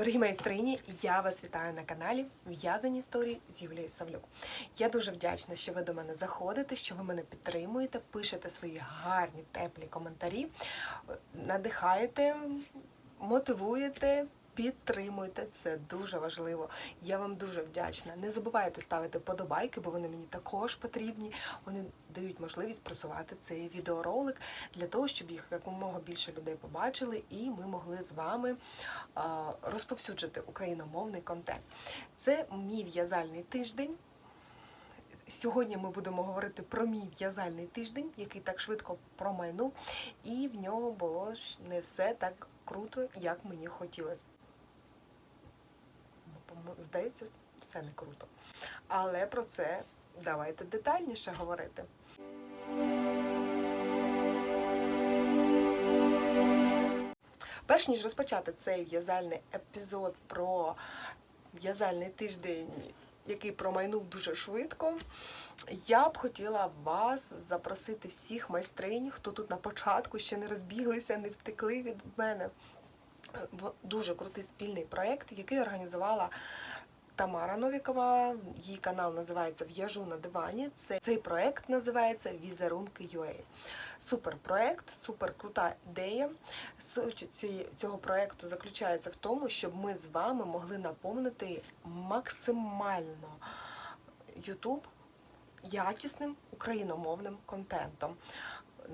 Дорогі майстрині, я вас вітаю на каналі В'язані історії з Юлією Савлюк. Я дуже вдячна, що ви до мене заходите, що ви мене підтримуєте, пишете свої гарні, теплі коментарі, надихаєте, мотивуєте. Підтримуйте, це дуже важливо. Я вам дуже вдячна. Не забувайте ставити подобайки, бо вони мені також потрібні. Вони дають можливість просувати цей відеоролик для того, щоб їх якомога більше людей побачили, і ми могли з вами розповсюджити україномовний контент. Це мій в'язальний тиждень. Сьогодні ми будемо говорити про мій в'язальний тиждень, який так швидко промайнув, і в нього було ж не все так круто, як мені хотілося. По-моєму, Здається, все не круто. Але про це давайте детальніше говорити. Перш ніж розпочати цей в'язальний епізод про в'язальний тиждень, який промайнув дуже швидко, я б хотіла вас запросити всіх майстринь, хто тут на початку ще не розбіглися, не втекли від мене. Дуже крутий спільний проєкт, який організувала Тамара Новікова. Її канал називається В'яжу на дивані. Це, цей проєкт називається Візерунки UA. Супер проєкт, супер крута ідея. Суть цього проєкту заключається в тому, щоб ми з вами могли наповнити максимально YouTube якісним україномовним контентом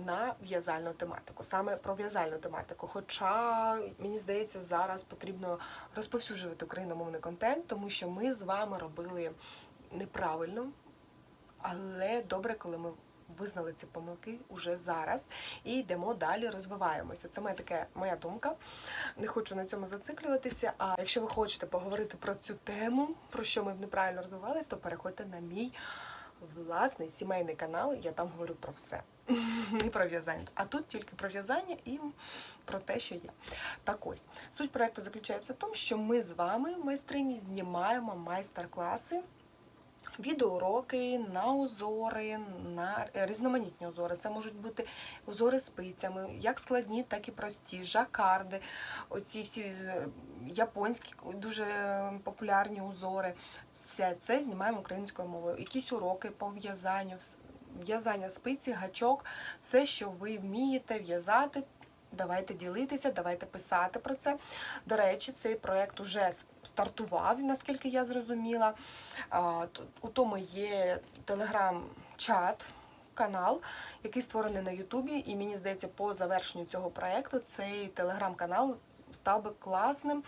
на в'язальну тематику, саме про в'язальну тематику. Хоча мені здається, зараз потрібно розповсюджувати україномовний контент, тому що ми з вами робили неправильно, але добре, коли ми визнали ці помилки уже зараз і йдемо далі, розвиваємося. Це моя таке моя думка. Не хочу на цьому зациклюватися. А якщо ви хочете поговорити про цю тему, про що ми неправильно розвивались, то переходьте на мій власний сімейний канал. Я там говорю про все. Не про в'язання. А тут тільки про в'язання і про те, що є. Так ось суть проекту заключається в тому, що ми з вами, майстрині, знімаємо майстер-класи. Відеоуроки на узори, на різноманітні узори. Це можуть бути узори спицями, як складні, так і прості, жакарди, оці всі е, японські дуже популярні узори. Все це знімаємо українською мовою. Якісь уроки по в'язанню, в'язання спиці, гачок, все, що ви вмієте в'язати. Давайте ділитися, давайте писати про це. До речі, цей проєкт уже стартував, наскільки я зрозуміла. У тому є телеграм-чат. Канал, який створений на Ютубі, і мені здається, по завершенню цього проєкту цей телеграм-канал став би класним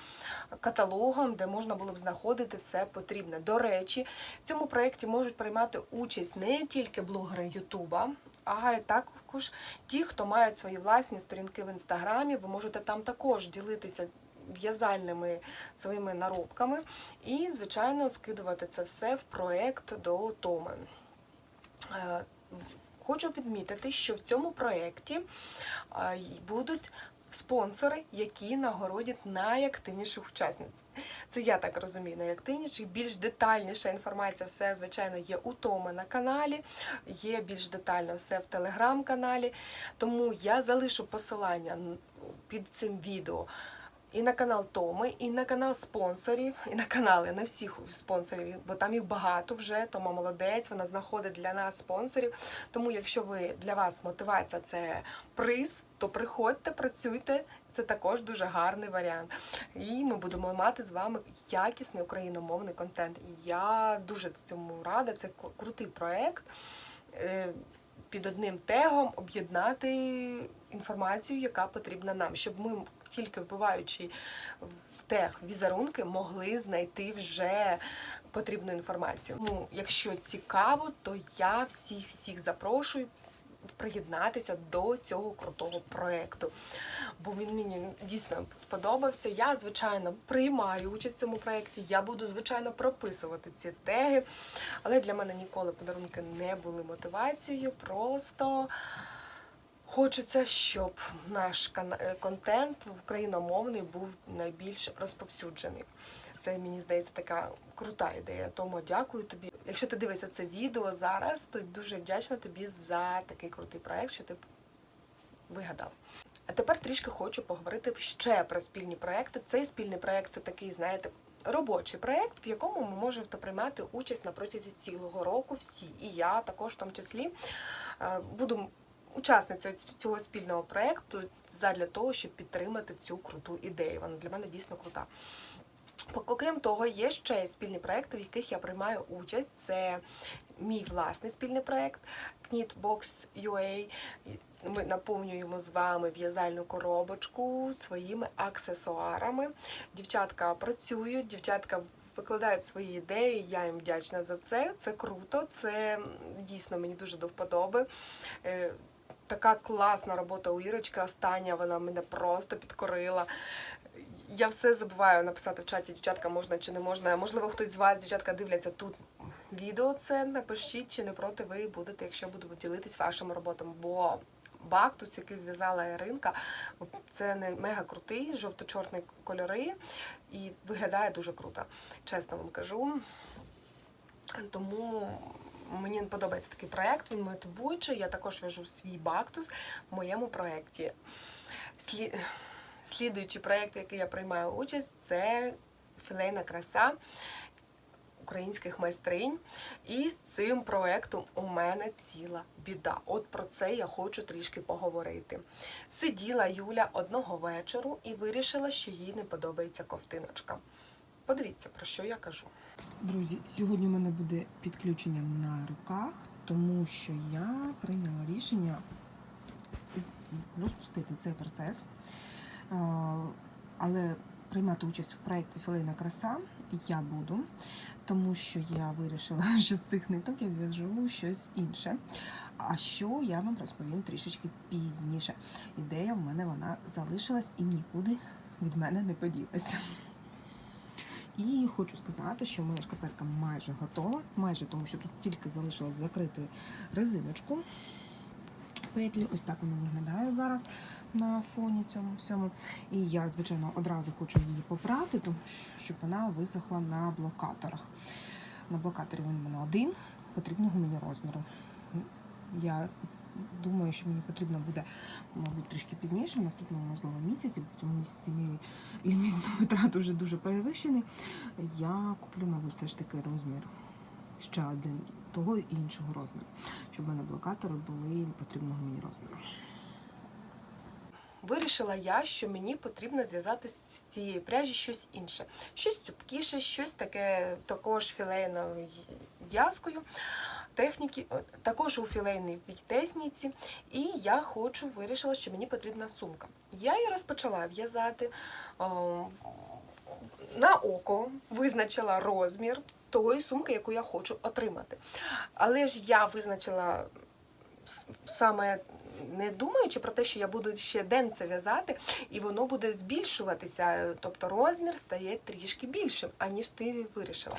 каталогом, де можна було б знаходити все потрібне. До речі, в цьому проєкті можуть приймати участь не тільки блогери Ютуба, а й також ті, хто мають свої власні сторінки в інстаграмі. Ви можете там також ділитися в'язальними своїми наробками і, звичайно, скидувати це все в проєкт до Томи. Е, Хочу підмітити, що в цьому проєкті е, будуть спонсори, які нагородять найактивніших учасниць. Це я так розумію, найактивніших. Більш детальніша інформація, все, звичайно, є у Томи на каналі, є більш детально все в телеграм-каналі. Тому я залишу посилання під цим відео. І на канал Томи, і на канал спонсорів, і на канали на всіх спонсорів, бо там їх багато вже. Тома молодець, вона знаходить для нас спонсорів. Тому, якщо ви для вас мотивація це приз, то приходьте, працюйте. Це також дуже гарний варіант. І ми будемо мати з вами якісний україномовний контент. І я дуже цьому рада. Це крутий проект. Е, Під одним тегом об'єднати інформацію, яка потрібна нам, щоб ми тільки вбиваючи тег візерунки, могли знайти вже потрібну інформацію. Ну, якщо цікаво, то я всіх всіх запрошую приєднатися до цього крутого проекту. Бо він мені дійсно сподобався. Я, звичайно, приймаю участь в цьому проєкті. Я буду, звичайно, прописувати ці теги. Але для мене ніколи подарунки не були мотивацією. Просто Хочеться, щоб наш е, контент україномовний був найбільш розповсюджений. Це мені здається така крута ідея. Тому дякую тобі. Якщо ти дивишся це відео зараз, то дуже вдячна тобі за такий крутий проект, що ти вигадав. А тепер трішки хочу поговорити ще про спільні проекти. Цей спільний проект це такий, знаєте, робочий проект, в якому ми можемо приймати участь на протязі цілого року всі. І я також в тому числі е, буду учасницею цього спільного проекту задля того, щоб підтримати цю круту ідею. Вона для мене дійсно крута. Окрім того, є ще спільні проекти, в яких я приймаю участь. Це мій власний спільний проект Knitbox.ua. Ми наповнюємо з вами в'язальну коробочку своїми аксесуарами. Дівчатка працюють, дівчатка викладають свої ідеї. Я їм вдячна за це. Це круто, це дійсно мені дуже до вподоби. Е, Така класна робота у Ірочки. Остання вона мене просто підкорила. Я все забуваю написати в чаті, дівчатка, можна чи не можна. Можливо, хтось з вас, дівчатка, дивляться тут відео це. Напишіть, чи не проти ви будете, якщо буду ділитись вашими роботами. Бо бактус, який зв'язала Іринка, це не мега крутий, жовто-чорні кольори і виглядає дуже круто. Чесно вам кажу. Тому мені подобається такий проект, він мотивуючий. Я також в'яжу свій бактус в моєму проєкті. Слід... Слідуючий проєкт, який я приймаю участь, це філейна краса українських майстринь. І з цим проєктом у мене ціла біда. От про це я хочу трішки поговорити. Сиділа Юля одного вечору і вирішила, що їй не подобається ковтиночка. Подивіться, про що я кажу. Друзі, сьогодні у мене буде підключення на руках, тому що я прийняла рішення розпустити цей процес. Але приймати участь в проєкті Філейна краса я буду, тому що я вирішила, що з цих ниток я зв'яжу щось інше. А що я вам розповім трішечки пізніше. Ідея в мене вона залишилась і нікуди від мене не поділася. І хочу сказати, що моя шкарпетка майже готова, майже тому що тут тільки залишилось закрити резиночку. Петлі, ось так вона виглядає зараз на фоні цьому всьому. І я, звичайно, одразу хочу її попрати, тому що- щоб вона висохла на блокаторах. На блокаторі він у мене один, потрібного мені розміру. Я думаю, що мені потрібно буде, мабуть, трішки пізніше, в наступному, можливо, місяці, бо в цьому місяці мій ліміт витрат уже дуже перевищений. Я куплю, мабуть, все ж таки розмір ще один того і іншого розміру, щоб в мене блокатори були потрібного мені розміру. Вирішила я, що мені потрібно зв'язати з цієї пряжі щось інше. Щось цупкіше, щось таке також філейною в'язкою. Техніки, також у філейній техніці, і я хочу вирішила, що мені потрібна сумка. Я її розпочала в'язати о, на око, визначила розмір тої сумки, яку я хочу отримати. Але ж я визначила саме не думаючи про те, що я буду ще день це в'язати, і воно буде збільшуватися, тобто розмір стає трішки більшим, аніж ти вирішила.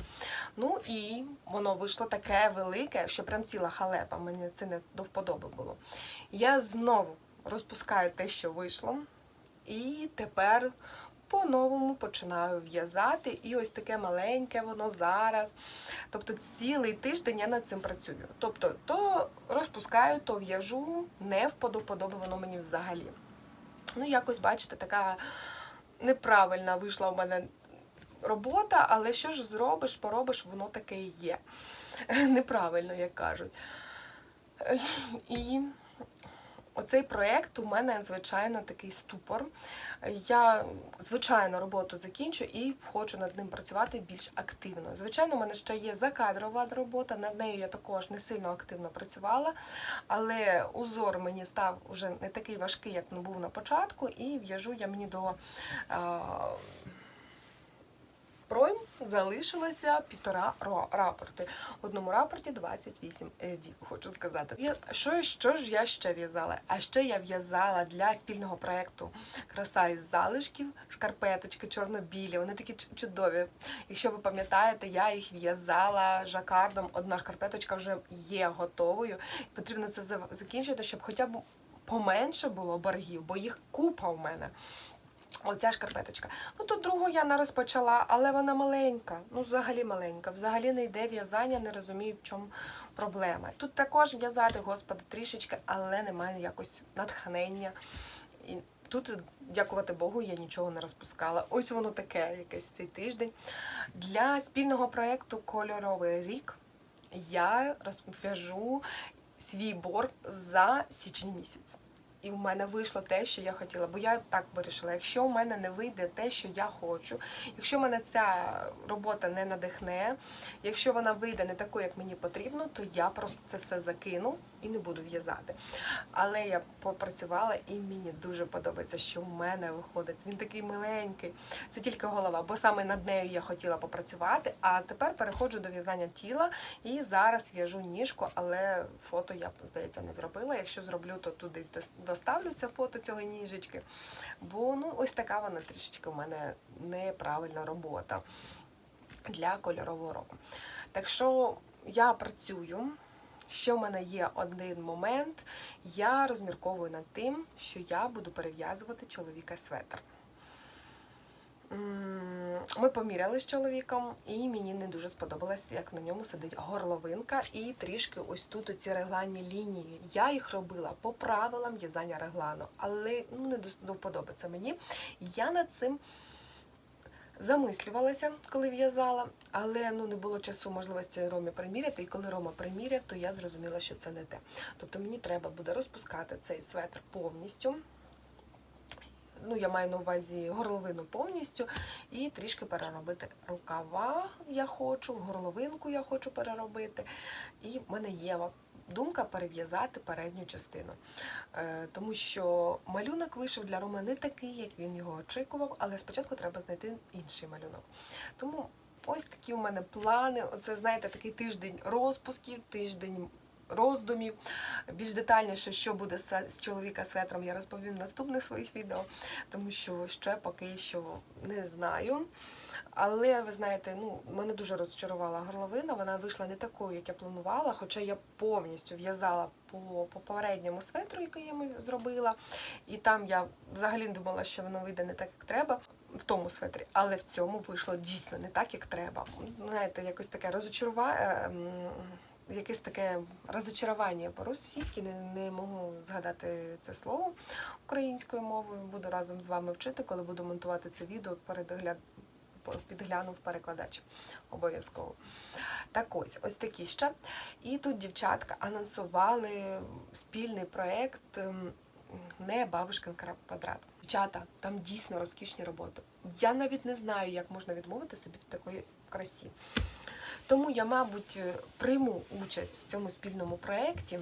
Ну і воно вийшло таке велике, що прям ціла халепа. Мені це не до вподоби було. Я знову розпускаю те, що вийшло, і тепер. По-новому починаю в'язати, і ось таке маленьке воно зараз. Тобто цілий тиждень я над цим працюю. Тобто, то розпускаю, то в'яжу, не вподобає воно мені взагалі. Ну, якось, бачите, така неправильна вийшла у мене робота, але що ж зробиш, поробиш, воно таке і є. Неправильно, як кажуть. І оцей проєкт у мене, звичайно, такий ступор. Я, звичайно, роботу закінчу і хочу над ним працювати більш активно. Звичайно, у мене ще є закадрова робота, над нею я також не сильно активно працювала, але узор мені став уже не такий важкий, як він був на початку, і в'яжу я мені до. Залишилося півтора рапорти. В одному рапорті 28 діб, хочу сказати. Що, що ж я ще в'язала? А ще я в'язала для спільного проєкту Краса із залишків, шкарпеточки чорно-білі. Вони такі чудові. Якщо ви пам'ятаєте, я їх в'язала жакардом. Одна шкарпеточка вже є готовою. Потрібно це закінчити, щоб хоча б поменше було боргів, бо їх купа у мене. Оця шкарпеточка. Ну тут другу я не розпочала, але вона маленька. Ну, взагалі маленька. Взагалі не йде в'язання, не розумію, в чому проблема. Тут також в'язати, господи, трішечки, але немає якось натхнення. І Тут, дякувати Богу, я нічого не розпускала. Ось воно таке, якийсь цей тиждень. Для спільного проєкту Кольоровий рік я розв'яжу свій борг за січень місяць. І в мене вийшло те, що я хотіла. Бо я так вирішила, якщо в мене не вийде те, що я хочу, якщо мене ця робота не надихне, якщо вона вийде не такою, як мені потрібно, то я просто це все закину і не буду в'язати. Але я попрацювала і мені дуже подобається, що в мене виходить. Він такий миленький. Це тільки голова, бо саме над нею я хотіла попрацювати. А тепер переходжу до в'язання тіла і зараз в'яжу ніжку, але фото я здається не зробила. Якщо зроблю, то туди доставлю це фото цього ніжечки. Бо ну ось така вона трішечки у мене неправильна робота для кольорового року. Так що я працюю. Ще в мене є один момент. Я розмірковую над тим, що я буду перев'язувати чоловіка светр. Ми поміряли з чоловіком, і мені не дуже сподобалось, як на ньому сидить горловинка і трішки ось тут оці регланні лінії. Я їх робила по правилам в'язання реглану, але ну, не до мені. Я над цим замислювалася, коли в'язала, але ну не було часу можливості Ромі приміряти. І коли Рома приміряв, то я зрозуміла, що це не те. Тобто мені треба буде розпускати цей светр повністю. Ну, я маю на увазі горловину повністю і трішки переробити рукава. Я хочу, горловинку я хочу переробити. І в мене є думка перев'язати передню частину. Е, тому що малюнок вийшов для Роми не такий, як він його очікував, але спочатку треба знайти інший малюнок. Тому ось такі у мене плани. Оце, знаєте, такий тиждень розпусків, тиждень роздумів. Більш детальніше, що буде з чоловіка светром, я розповім в наступних своїх відео, тому що ще поки що не знаю. Але ви знаєте, ну мене дуже розчарувала горловина. Вона вийшла не такою, як я планувала, хоча я повністю в'язала по по попередньому светру, який я зробила. І там я взагалі думала, що воно вийде не так, як треба. В тому светрі, але в цьому вийшло дійсно не так, як треба. Знаєте, якось таке розочарування, якесь таке розочарування по-російськи, не, не можу згадати це слово українською мовою. Буду разом з вами вчити, коли буду монтувати це відео, передгляд підглянув перекладач обов'язково. Так ось, ось такі ще. І тут дівчатка анонсували спільний проєкт ем, не бабушкин квадрат. Дівчата, там дійсно розкішні роботи. Я навіть не знаю, як можна відмовити собі в такої красі. Тому я, мабуть, прийму участь в цьому спільному проєкті.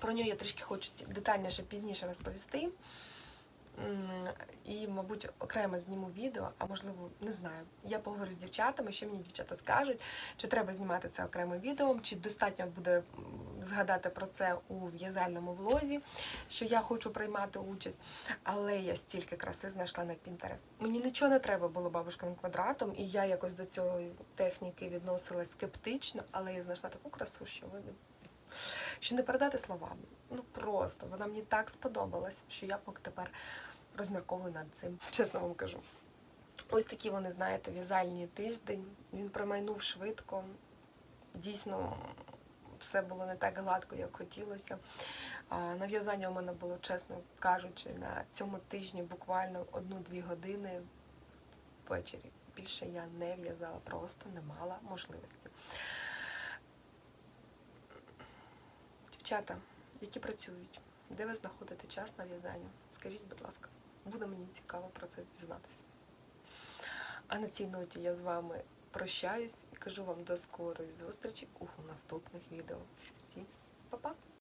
Про нього я трішки хочу детальніше пізніше розповісти. І, мабуть, окремо зніму відео, а можливо, не знаю. Я поговорю з дівчатами, що мені дівчата скажуть, чи треба знімати це окремим відео, чи достатньо буде згадати про це у в'язальному влозі, що я хочу приймати участь. Але я стільки краси знайшла на Pinterest. Мені нічого не треба було бабушкиним квадратом, і я якось до цієї техніки відносилась скептично, але я знайшла таку красу, що ви що не передати словами. Ну просто вона мені так сподобалась, що я поки тепер розмірковую над цим, чесно вам кажу. Ось такі вони, знаєте, в'язальні тиждень. Він промайнув швидко. Дійсно, все було не так гладко, як хотілося. Нав'язання у мене було, чесно кажучи, на цьому тижні буквально одну-дві години ввечері. Більше я не в'язала, просто не мала можливості. Дівчата, які працюють, де ви знаходите час на в'язання? Скажіть, будь ласка, буде мені цікаво про це дізнатися. А на цій ноті я з вами прощаюсь і кажу вам до скорої зустрічі у наступних відео. Всім па-па!